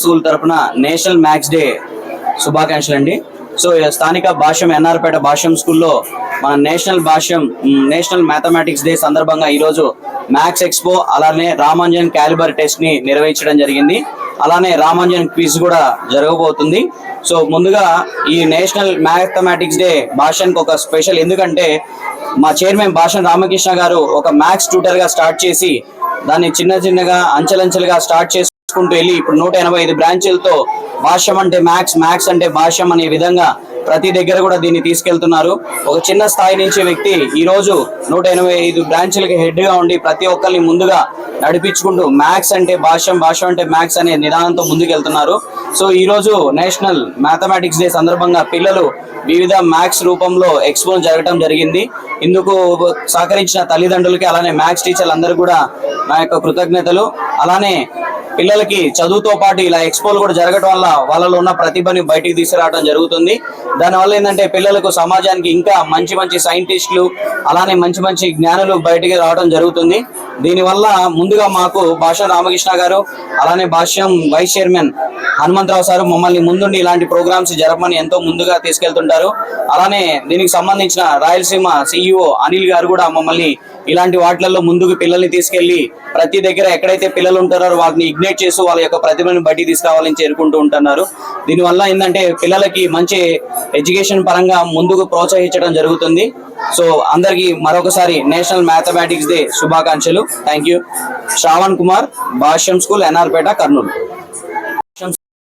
School తరపున national maths day శుభాకాంక్షలు అండి సో స్థానిక భాష్యం ఎన్ఆర్పేట భాష్యం స్కూల్లో మన national Bhashyam national mathematics day సందర్భంగా ఈరోజు మ్యాథ్స్ ఎక్స్పో అలానే రామాంజన్ క్యాలిబర్ టెస్ట్ని నిర్వహించడం జరిగింది. అలానే రామాంజన్ క్విజ్ కూడా జరగబోతుంది. సో ముందుగా ఈ నేషనల్ మ్యాథమెటిక్స్ డే భాషన్కి ఒక స్పెషల్ ఎందుకంటే మా చైర్మన్ భాషన్ రామకృష్ణ గారు ఒక మ్యాథ్స్ ట్యూటర్గా స్టార్ట్ చేసి దాన్ని చిన్న చిన్నగా అంచెలంచెలుగా స్టార్ట్ చేసి చేసుకుంటూ వెళ్ళి ఇప్పుడు నూట ఎనభై ఐదు బ్రాంచీలతో భాష్యం అంటే మ్యాథ్స్ మ్యాథ్స్ అంటే భాష్యం అనే విధంగా ప్రతి దగ్గర కూడా దీన్ని తీసుకెళ్తున్నారు. ఒక చిన్న స్థాయి నుంచి వ్యక్తి ఈ రోజు నూట ఎనభై ఐదు బ్రాంచ్లకి హెడ్గా ఉండి ప్రతి ఒక్కరిని ముందుగా నడిపించుకుంటూ మ్యాథ్స్ అంటే భాష్యం భాష్యం అంటే మ్యాథ్స్ అనే నిదానంతో ముందుకెళ్తున్నారు. సో ఈ రోజు నేషనల్ మ్యాథమెటిక్స్ డే సందర్భంగా పిల్లలు వివిధ మ్యాథ్స్ రూపంలో ఎక్స్పోన్ జరగడం జరిగింది. ఇందుకు సహకరించిన తల్లిదండ్రులకి అలానే మ్యాథ్స్ టీచర్లు అందరూ కూడా నా యొక్క కృతజ్ఞతలు. అలానే పిల్లలకి చదువుతో పాటు ఇలా ఎక్స్పోలు కూడా జరగడం వల్ల వాళ్ళలో ఉన్న ప్రతిభని బయటికి తీసుకురావడం జరుగుతుంది. దానివల్ల ఏంటంటే పిల్లలకు సమాజానికి ఇంకా మంచి మంచి సైంటిస్టులు అలానే మంచి మంచి జ్ఞానులు బయటికి రావడం జరుగుతుంది. దీనివల్ల ముందుగా మాకు భాష రామకృష్ణ గారు అలానే Bhashyam vice chairman Hanumantharao sir మమ్మల్ని ముందుండి ఇలాంటి ప్రోగ్రామ్స్ జరపమని ఎంతో ముందుగా తీసుకెళ్తుంటారు. అలానే దీనికి సంబంధించిన రాయలసీమ సిఇఓ అనిల్ గారు కూడా మమ్మల్ని ఇలాంటి వాటిలలో ముందుకు పిల్లల్ని తీసుకెళ్ళి ప్రతి దగ్గర ఎక్కడైతే పిల్లలు ఉంటారో వాటిని ఇగ్నేట్ చేసి వాళ్ళ యొక్క ప్రతిభను బట్టి తీసుకురావాలని చేరుకుంటూ ఉంటున్నారు. దీనివల్ల ఏంటంటే పిల్లలకి మంచి ఎడ్యుకేషన్ పరంగా ముందుకు ప్రోత్సహించడం జరుగుతుంది. సో అందరికీ మరొకసారి నేషనల్ మ్యాథమెటిక్స్ డే శుభాకాంక్షలు. Thank you. Shravan Kumar Bhashyam school NR Peta Kurnool.